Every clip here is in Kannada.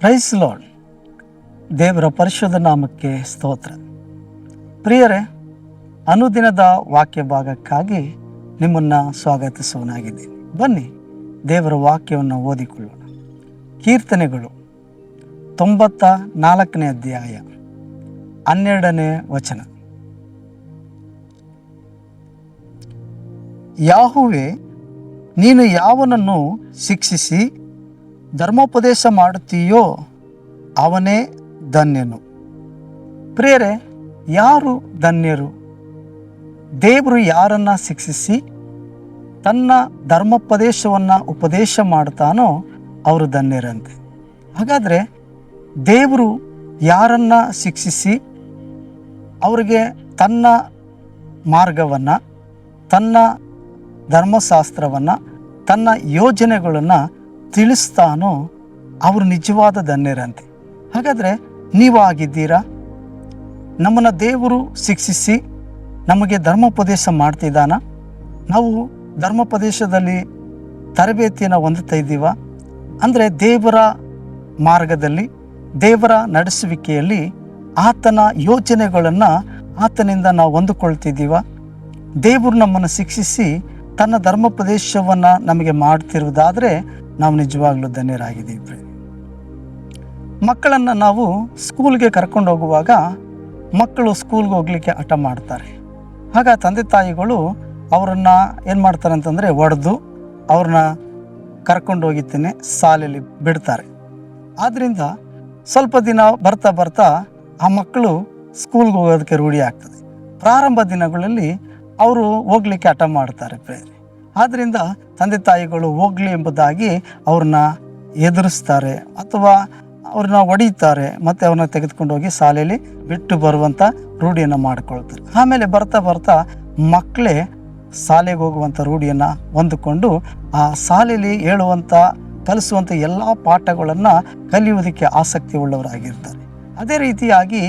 ಪ್ರೈಸ್ ಲಾರ್ಡ್ ದೇವರ ಪರಿಶುದ್ಧ ನಾಮಕ್ಕೆ ಸ್ತೋತ್ರ. ಪ್ರಿಯರೇ, ಅನುದಿನದ ವಾಕ್ಯ ಭಾಗಕ್ಕಾಗಿ ನಿಮ್ಮನ್ನು ಸ್ವಾಗತಿಸುವನಾಗಿದೆ ಬನ್ನಿ, ದೇವರ ವಾಕ್ಯವನ್ನು ಓದಿಕೊಳ್ಳೋಣ. ಕೀರ್ತನೆಗಳು, ತೊಂಬತ್ತ ನಾಲ್ಕನೇ ಅಧ್ಯಾಯ, ಹನ್ನೆರಡನೇ ವಚನ. ಯಾಹುವೆ, ನೀನು ಯಾವನನ್ನು ಶಿಕ್ಷಿಸಿ ಧರ್ಮೋಪದೇಶ ಮಾಡುತ್ತೀಯೋ ಅವನೇ ಧನ್ಯನು. ಪ್ರೇರೆ ಯಾರು ಧನ್ಯರು? ದೇವರು ಯಾರನ್ನ ಶಿಕ್ಷಿಸಿ ತನ್ನ ಧರ್ಮೋಪದೇಶವನ್ನು ಉಪದೇಶ ಮಾಡ್ತಾನೋ ಅವರು ಧನ್ಯರಂತೆ. ಹಾಗಾದರೆ ದೇವರು ಯಾರನ್ನ ಶಿಕ್ಷಿಸಿ ಅವರಿಗೆ ತನ್ನ ಮಾರ್ಗವನ್ನು, ತನ್ನ ಧರ್ಮಶಾಸ್ತ್ರವನ್ನು, ತನ್ನ ಯೋಜನೆಗಳನ್ನು ತಿಳಿಸ್ತಾನೋ ಅವರು ನಿಜವಾದ ಧನ್ಯರಂತೆ. ಹಾಗಾದರೆ ನೀವು ಆಗಿದ್ದೀರಾ ನಮ್ಮನ್ನು ದೇವರು ಶಿಕ್ಷಿಸಿ ನಮಗೆ ಧರ್ಮೋಪದೇಶ ಮಾಡ್ತಿದ್ದಾನ? ನಾವು ಧರ್ಮೋಪದೇಶದಲ್ಲಿ ತರಬೇತಿಯನ್ನು ಹೊಂದುತ್ತಾ ಇದ್ದೀವ? ಅಂದರೆ ದೇವರ ಮಾರ್ಗದಲ್ಲಿ, ದೇವರ ನಡೆಸುವಿಕೆಯಲ್ಲಿ ಆತನ ಯೋಚನೆಗಳನ್ನು ಆತನಿಂದ ನಾವು ಹೊಂದಿಕೊಳ್ತಿದ್ದೀವ? ದೇವರು ನಮ್ಮನ್ನು ಶಿಕ್ಷಿಸಿ ತನ್ನ ಧರ್ಮೋಪದೇಶವನ್ನು ನಮಗೆ ಮಾಡ್ತಿರುವುದಾದರೆ ನಾವು ನಿಜವಾಗ್ಲೂ ಧನ್ಯರಾಗಿದ್ದೀವಿ ಮಕ್ಕಳನ್ನು ನಾವು ಸ್ಕೂಲ್ಗೆ ಕರ್ಕೊಂಡು ಹೋಗುವಾಗ ಮಕ್ಕಳು ಸ್ಕೂಲ್ಗೆ ಹೋಗ್ಲಿಕ್ಕೆ ಹಠ ಮಾಡ್ತಾರೆ. ಆಗ ತಂದೆ ತಾಯಿಗಳು ಅವರನ್ನು ಏನು ಮಾಡ್ತಾರೆ ಅಂತಂದರೆ ಒಡೆದು ಅವ್ರನ್ನ ಕರ್ಕೊಂಡು ಹೋಗಿತ್ತೇನೆ ಶಾಲೆಯಲ್ಲಿ ಬಿಡ್ತಾರೆ. ಆದ್ದರಿಂದ ಸ್ವಲ್ಪ ದಿನ ಬರ್ತಾ ಬರ್ತಾ ಆ ಮಕ್ಕಳು ಸ್ಕೂಲ್ಗೆ ಹೋಗೋದಕ್ಕೆ ರೂಢಿ ಆಗ್ತದೆ. ಪ್ರಾರಂಭ ದಿನಗಳಲ್ಲಿ ಅವರು ಹೋಗ್ಲಿಕ್ಕೆ ಹಠ ಮಾಡ್ತಾರೆ ಪ್ರೇರೆ ಆದ್ದರಿಂದ ತಂದೆ ತಾಯಿಗಳು ಹೋಗ್ಲಿ ಎಂಬುದಾಗಿ ಅವ್ರನ್ನ ಎದುರಿಸ್ತಾರೆ ಅಥವಾ ಅವ್ರನ್ನ ಹೊಡೀತಾರೆ, ಮತ್ತು ಅವ್ರನ್ನ ತೆಗೆದುಕೊಂಡು ಹೋಗಿ ಶಾಲೆಯಲ್ಲಿ ಬಿಟ್ಟು ಬರುವಂಥ ರೂಢಿಯನ್ನು ಮಾಡಿಕೊಳ್ತಾರೆ. ಆಮೇಲೆ ಬರ್ತಾ ಬರ್ತಾ ಮಕ್ಕಳೇ ಶಾಲೆಗೆ ಹೋಗುವಂಥ ರೂಢಿಯನ್ನು ಹೊಂದಿಕೊಂಡು ಆ ಶಾಲೆಯಲ್ಲಿ ಹೇಳುವಂಥ ಕಲಿಸುವಂಥ ಎಲ್ಲ ಪಾಠಗಳನ್ನು ಕಲಿಯುವುದಕ್ಕೆ ಆಸಕ್ತಿ ಉಳ್ಳವರಾಗಿರ್ತಾರೆ. ಅದೇ ರೀತಿಯಾಗಿ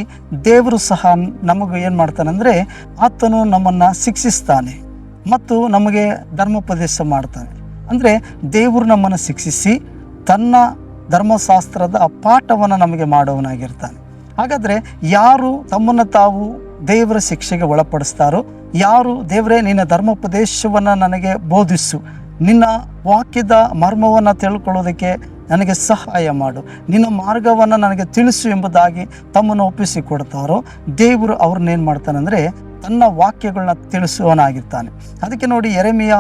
ದೇವರು ಸಹ ನಮಗೆ ಏನು ಮಾಡ್ತಾನಂದರೆ, ಆತನು ನಮ್ಮನ್ನು ಶಿಕ್ಷಿಸ್ತಾನೆ. ಮತ್ತು ನಮಗೆ ಧರ್ಮೋಪದೇಶ ಮಾಡ್ತಾನೆ ಅಂದರೆ ದೇವರು ನಮ್ಮನ್ನು ಶಿಕ್ಷಿಸಿ ತನ್ನ ಧರ್ಮಶಾಸ್ತ್ರದ ಪಾಠವನ್ನು ನಮಗೆ ಮಾಡುವನಾಗಿರ್ತಾನೆ. ಹಾಗಾದರೆ ಯಾರು ತಮ್ಮನ್ನು ತಾವು ದೇವರ ಶಿಕ್ಷೆಗೆ ಒಳಪಡಿಸ್ತಾರೋ, ಯಾರು ದೇವರೇ ನಿನ್ನ ಧರ್ಮೋಪದೇಶವನ್ನು ನನಗೆ ಬೋಧಿಸು, ನಿನ್ನ ವಾಕ್ಯದ ಮರ್ಮವನ್ನು ತಿಳ್ಕೊಳ್ಳೋದಕ್ಕೆ ನನಗೆ ಸಹಾಯ ಮಾಡು, ನಿನ್ನ ಮಾರ್ಗವನ್ನು ನನಗೆ ತಿಳಿಸು ಎಂಬುದಾಗಿ ತಮ್ಮನ್ನು ಒಪ್ಪಿಸಿಕೊಡ್ತಾರೋ ದೇವರು ಅವ್ರನ್ನೇನು ಮಾಡ್ತಾನಂದರೆ ತನ್ನ ವಾಕ್ಯಗಳನ್ನ ತಿಳಿಸುವವನಾಗಿರ್ತಾನೆ. ಅದಕ್ಕೆ ನೋಡಿ ಎರೆಮೆಯ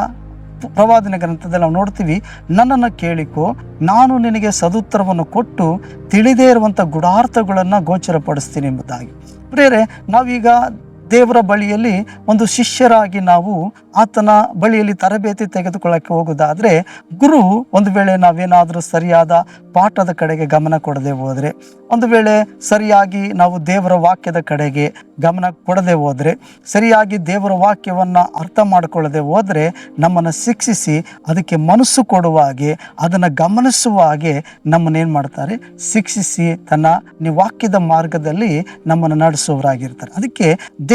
ಪ್ರವಾದನೆ ಗ್ರಂಥದಲ್ಲಿ ನಾವು ನೋಡ್ತೀವಿ, ನನ್ನನ್ನು ಕೇಳಿಕೋ, ನಾನು ನಿನಗೆ ಸದುತ್ತರವನ್ನು ಕೊಟ್ಟು ತಿಳಿದೇ ಇರುವಂಥ ಗುಡಾರ್ಥಗಳನ್ನು ಗೋಚರಪಡಿಸ್ತೀನಿ ಎಂಬುದಾಗಿ. ಪ್ರೇರೆ ನಾವೀಗ ದೇವರ ಬಳಿಯಲ್ಲಿ ಒಂದು ಶಿಷ್ಯರಾಗಿ ನಾವು ಆತನ ಬಳಿಯಲ್ಲಿ ತರಬೇತಿ ತೆಗೆದುಕೊಳ್ಳಕ್ಕೆ ಹೋಗೋದಾದರೆ ಗುರು ಒಂದು ವೇಳೆ ನಾವೇನಾದರೂ ಸರಿಯಾದ ಪಾಠದ ಕಡೆಗೆ ಗಮನ ಕೊಡದೆ ಹೋದರೆ, ಒಂದು ವೇಳೆ ಸರಿಯಾಗಿ ನಾವು ದೇವರ ವಾಕ್ಯದ ಕಡೆಗೆ ಗಮನ ಕೊಡದೆ ಹೋದರೆ, ಸರಿಯಾಗಿ ದೇವರ ವಾಕ್ಯವನ್ನು ಅರ್ಥ ಮಾಡಿಕೊಳ್ಳದೆ ಹೋದರೆ ನಮ್ಮನ್ನು ಶಿಕ್ಷಿಸಿ ಅದಕ್ಕೆ ಮನಸ್ಸು ಕೊಡುವ ಹಾಗೆ, ಅದನ್ನು ಗಮನಿಸುವ ಹಾಗೆ ನಮ್ಮನ್ನೇನು ಮಾಡ್ತಾರೆ? ಶಿಕ್ಷಿಸಿ ತನ್ನ ವಾಕ್ಯದ ಮಾರ್ಗದಲ್ಲಿ ನಮ್ಮನ್ನು ನಡೆಸುವವರಾಗಿರ್ತಾರೆ. ಅದಕ್ಕೆ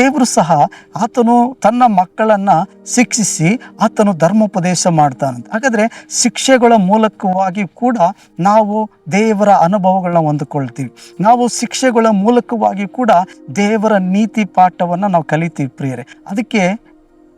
ದೇವರು ಸಹ ಆತನು ತನ್ನ ಮಕ್ಕಳನ್ನು ಶಿಕ್ಷಿಸಿ ಆತನು ಧರ್ಮೋಪದೇಶ ಮಾಡ್ತಾನಂತೆ. ಹಾಗಾದರೆ ಶಿಕ್ಷೆಗಳ ಮೂಲಕವಾಗಿ ಕೂಡ ನಾವು ದೇವರ ಅನುಭವಗಳನ್ನ ಹೊಂದ್ಕೊಳ್ತೀವಿ. ನಾವು ಶಿಕ್ಷೆಗಳ ಮೂಲಕವಾಗಿ ಕೂಡ ದೇವರ ನೀತಿ ಪಾಠವನ್ನು ನಾವು ಕಲಿತೀವಿ ಪ್ರಿಯರೇ. ಅದಕ್ಕೆ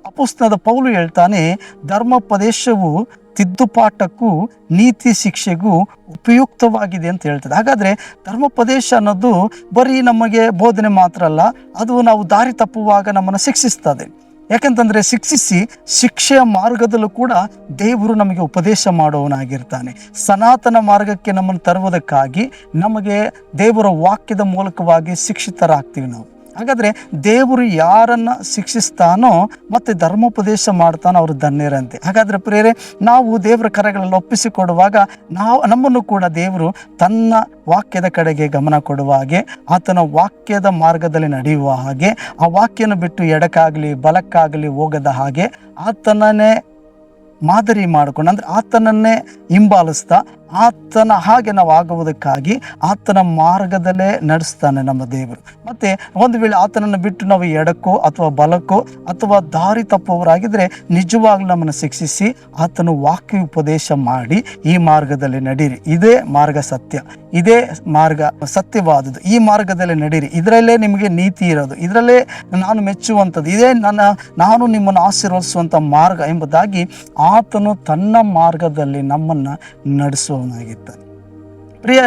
ಅಪುಸ್ತನದ ಪೌಲು ಹೇಳ್ತಾನೆ, ಧರ್ಮೋಪದೇಶವು ತಿದ್ದುಪಾಠಕ್ಕೂ ನೀತಿ ಶಿಕ್ಷೆಗೂ ಉಪಯುಕ್ತವಾಗಿದೆ ಅಂತ ಹೇಳ್ತದೆ. ಹಾಗಾದರೆ ಧರ್ಮೋಪದೇಶ ಅನ್ನೋದು ಬರೀ ನಮಗೆ ಬೋಧನೆ ಮಾತ್ರ ಅಲ್ಲ, ಅದು ನಾವು ದಾರಿ ತಪ್ಪುವಾಗ ನಮ್ಮನ್ನು ಶಿಕ್ಷಿಸ್ತದೆ. ಯಾಕಂತಂದರೆ ಶಿಕ್ಷಿಸಿ ಶಿಕ್ಷೆಯ ಮಾರ್ಗದಲ್ಲೂ ಕೂಡ ದೇವರು ನಮಗೆ ಉಪದೇಶ ಮಾಡುವವನಾಗಿರ್ತಾನೆ ಸನಾತನ ಮಾರ್ಗಕ್ಕೆ ನಮ್ಮನ್ನು ತರುವುದಕ್ಕಾಗಿ ನಮಗೆ ದೇವರ ವಾಕ್ಯದ ಮೂಲಕವಾಗಿ ಶಿಕ್ಷಿತರಾಗ್ತೀವಿ ನಾವು. ಹಾಗಾದರೆ ದೇವರು ಯಾರನ್ನು ಶಿಕ್ಷಿಸ್ತಾನೋ ಮತ್ತು ಧರ್ಮೋಪದೇಶ ಮಾಡ್ತಾನೋ ಅವರು ಧನ್ಯರಂತೆ. ಹಾಗಾದರೆ ಪ್ರೇರೆ, ನಾವು ದೇವರ ಕರೆಗಳನ್ನು ಒಪ್ಪಿಸಿಕೊಡುವಾಗ ನಾವು, ನಮ್ಮನ್ನು ಕೂಡ ದೇವರು ತನ್ನ ವಾಕ್ಯದ ಕಡೆಗೆ ಗಮನ ಕೊಡುವ ಹಾಗೆ, ಆತನ ವಾಕ್ಯದ ಮಾರ್ಗದಲ್ಲಿ ನಡೆಯುವ ಹಾಗೆ, ಆ ವಾಕ್ಯನ ಬಿಟ್ಟು ಎಡಕ್ಕಾಗಲಿ, ಬಲಕ್ಕಾಗಲಿ ಹೋಗದ ಹಾಗೆ ಆತನನ್ನೇ ಮಾದರಿ ಮಾಡಿಕೊಂಡು, ಅಂದರೆ ಆತನನ್ನೇ ಹಿಂಬಾಲಿಸ್ತಾ ಆತನ ಹಾಗೆ ನಾವು ಆಗುವುದಕ್ಕಾಗಿ ಆತನ ಮಾರ್ಗದಲ್ಲೇ ನಡೆಸ್ತಾನೆ ನಮ್ಮ ದೇವರು. ಮತ್ತೆ ಒಂದು ವೇಳೆ ಆತನನ್ನು ಬಿಟ್ಟು ನಾವು ಎಡಕ್ಕೋ ಅಥವಾ ಬಲಕ್ಕೋ ಅಥವಾ ದಾರಿ ತಪ್ಪುವವರಾಗಿದ್ರೆ ನಿಜವಾಗ್ಲೂ ನಮ್ಮನ್ನು ಶಿಕ್ಷಿಸಿ ಆತನು ವಾಕ್ಯ ಉಪದೇಶ ಮಾಡಿ ಈ ಮಾರ್ಗದಲ್ಲಿ ನಡೀರಿ. ಇದೇ ಮಾರ್ಗ ಸತ್ಯ. ಇದೇ ಮಾರ್ಗ ಸತ್ಯವಾದದ್ದು. ಈ ಮಾರ್ಗದಲ್ಲಿ ನಡೀರಿ. ಇದರಲ್ಲೇ ನಿಮಗೆ ನೀತಿ ಇರೋದು. ಇದರಲ್ಲೇ ನಾನು ಮೆಚ್ಚುವಂಥದ್ದು. ಇದೇ ನನ್ನ, ನಾನು ನಿಮ್ಮನ್ನು ಆಶೀರ್ವದಿಸುವಂಥ ಮಾರ್ಗ ಎಂಬುದಾಗಿ ಆತನು ತನ್ನ ಮಾರ್ಗದಲ್ಲಿ ನಮ್ಮನ್ನು ನಡೆಸುವವನಾಗಿದ್ದಾನೆ ಪ್ರಿಯ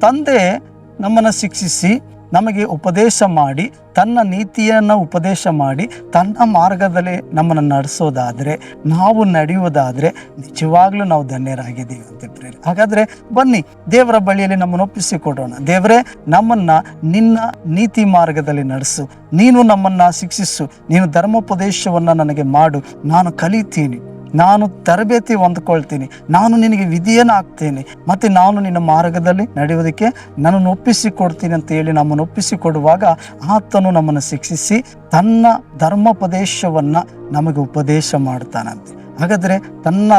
ತಂದೆ ನಮ್ಮನ್ನು ಶಿಕ್ಷಿಸಿ ನಮಗೆ ಉಪದೇಶ ಮಾಡಿ, ತನ್ನ ನೀತಿಯನ್ನು ಉಪದೇಶ ಮಾಡಿ, ತನ್ನ ಮಾರ್ಗದಲ್ಲಿ ನಮ್ಮನ್ನು ನಡೆಸೋದಾದರೆ, ನಾವು ನಡೆಯುವುದಾದರೆ ನಿಜವಾಗ್ಲೂ ನಾವು ಧನ್ಯರಾಗಿದ್ದೀವಿ ಅಂತ ಪ್ರೇರಿ ಹಾಗಾದರೆ ಬನ್ನಿ, ದೇವರ ಬಳಿಯಲ್ಲಿ ನಮ್ಮನ್ನು ಒಪ್ಪಿಸಿಕೊಡೋಣ. ದೇವರೇ, ನಮ್ಮನ್ನು ನಿನ್ನ ನೀತಿ ಮಾರ್ಗದಲ್ಲಿ ನಡೆಸು. ನೀನು ನಮ್ಮನ್ನು ಶಿಕ್ಷಿಸು. ನೀನು ಧರ್ಮೋಪದೇಶವನ್ನು ನನಗೆ ಮಾಡು. ನಾನು ಕಲಿತೀನಿ. ನಾನು ತರಬೇತಿ ಹೊಂದ್ಕೊಳ್ತೀನಿ. ನಾನು ನಿನಗೆ ವಿಧಿಯನ್ನು ಆಗ್ತೇನೆ ಮತ್ತು ನಾನು ನಿನ್ನ ಮಾರ್ಗದಲ್ಲಿ ನಡೆಯುವುದಕ್ಕೆ ನನ್ನನ್ನು ಒಪ್ಪಿಸಿಕೊಡ್ತೀನಿ ಅಂತ ಹೇಳಿ ನಮ್ಮನ್ನು ಒಪ್ಪಿಸಿಕೊಡುವಾಗ ಆತನು ನಮ್ಮನ್ನು ಶಿಕ್ಷಿಸಿ ತನ್ನ ಧರ್ಮೋಪದೇಶವನ್ನು ನಮಗೆ ಉಪದೇಶ ಮಾಡ್ತಾನಂತೆ. ಹಾಗಾದರೆ ತನ್ನ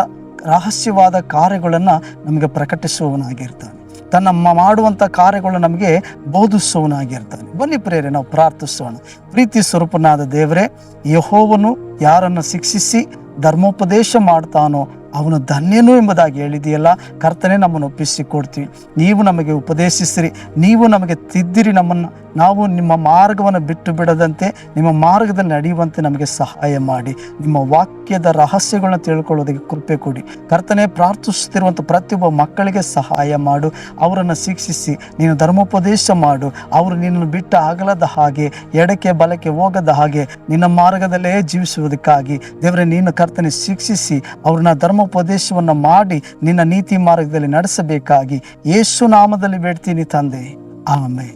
ರಹಸ್ಯವಾದ ಕಾರ್ಯಗಳನ್ನು ನಮಗೆ ಪ್ರಕಟಿಸುವವನಾಗಿರ್ತಾನೆ. ತನ್ನ ಮಾಡುವಂಥ ಕಾರ್ಯಗಳು ನಮಗೆ ಬೋಧಿಸುವವನಾಗಿರ್ತಾನೆ. ಬನ್ನಿ ಪ್ರೇರೆ, ನಾವು ಪ್ರಾರ್ಥಿಸೋಣ. ಪ್ರೀತಿ ಸ್ವರೂಪನಾದ ದೇವರೇ, ಯಹೋವನು ಯಾರನ್ನು ಶಿಕ್ಷಿಸಿ ಧರ್ಮೋಪದೇಶ ಮಾಡ್ತಾನೋ ಅವನು ಧನ್ಯನು ಎಂಬುದಾಗಿ ಹೇಳಿದೆಯಲ್ಲ, ಕರ್ತನೆ ನಮ್ಮನ್ನು ಒಪ್ಪಿಸಿಕೊಡ್ತೀವಿ. ನೀವು ನಮಗೆ ಉಪದೇಶಿಸಿರಿ, ನೀವು ನಮಗೆ ತಿದ್ದಿರಿ ನಮ್ಮನ್ನು. ನಾವು ನಿಮ್ಮ ಮಾರ್ಗವನ್ನು ಬಿಟ್ಟು ಬಿಡದಂತೆ, ನಿಮ್ಮ ಮಾರ್ಗದಲ್ಲಿ ನಡೆಯುವಂತೆ ನಮಗೆ ಸಹಾಯ ಮಾಡಿ. ನಿಮ್ಮ ವಾಕ್ಯದ ರಹಸ್ಯಗಳನ್ನ ತಿಳ್ಕೊಳ್ಳೋದಕ್ಕೆ ಕೃಪೆ ಕೊಡಿ. ಕರ್ತನೆ ಪ್ರಾರ್ಥಿಸುತ್ತಿರುವಂಥ ಪ್ರತಿಯೊಬ್ಬ ಮಕ್ಕಳಿಗೆ ಸಹಾಯ ಮಾಡು. ಅವರನ್ನು ಶಿಕ್ಷಿಸಿ, ನೀನು ಧರ್ಮೋಪದೇಶ ಮಾಡು. ಅವರು ನಿನ್ನನ್ನು ಬಿಟ್ಟು ಆಗಲದ ಹಾಗೆ, ಎಡಕ್ಕೆ ಬಲಕ್ಕೆ ಹೋಗದ ಹಾಗೆ ನಿನ್ನ ಮಾರ್ಗದಲ್ಲೇ ಜೀವಿಸುವುದಕ್ಕಾಗಿ. ದೇವರೇ, ನೀನು ಕರ್ತನೆ ಶಿಕ್ಷಿಸಿ, ಅವ್ರನ್ನ ಧರ್ಮೋಪದೇಶವನ್ನು ಮಾಡಿ ನಿನ್ನ ನೀತಿ ಮಾರ್ಗದಲ್ಲಿ ನಡೆಸಬೇಕಾಗಿ ಯೇಸು ನಾಮದಲ್ಲಿ ಬೇಡ್ತೀನಿ ತಂದೆ. ಆಮೆ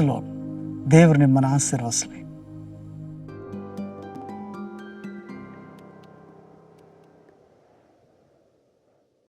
ಲೋಡ್ ದೇವರು ನಿಮ್ಮನ್ನು ಆಶೀರ್ವಸಲಿ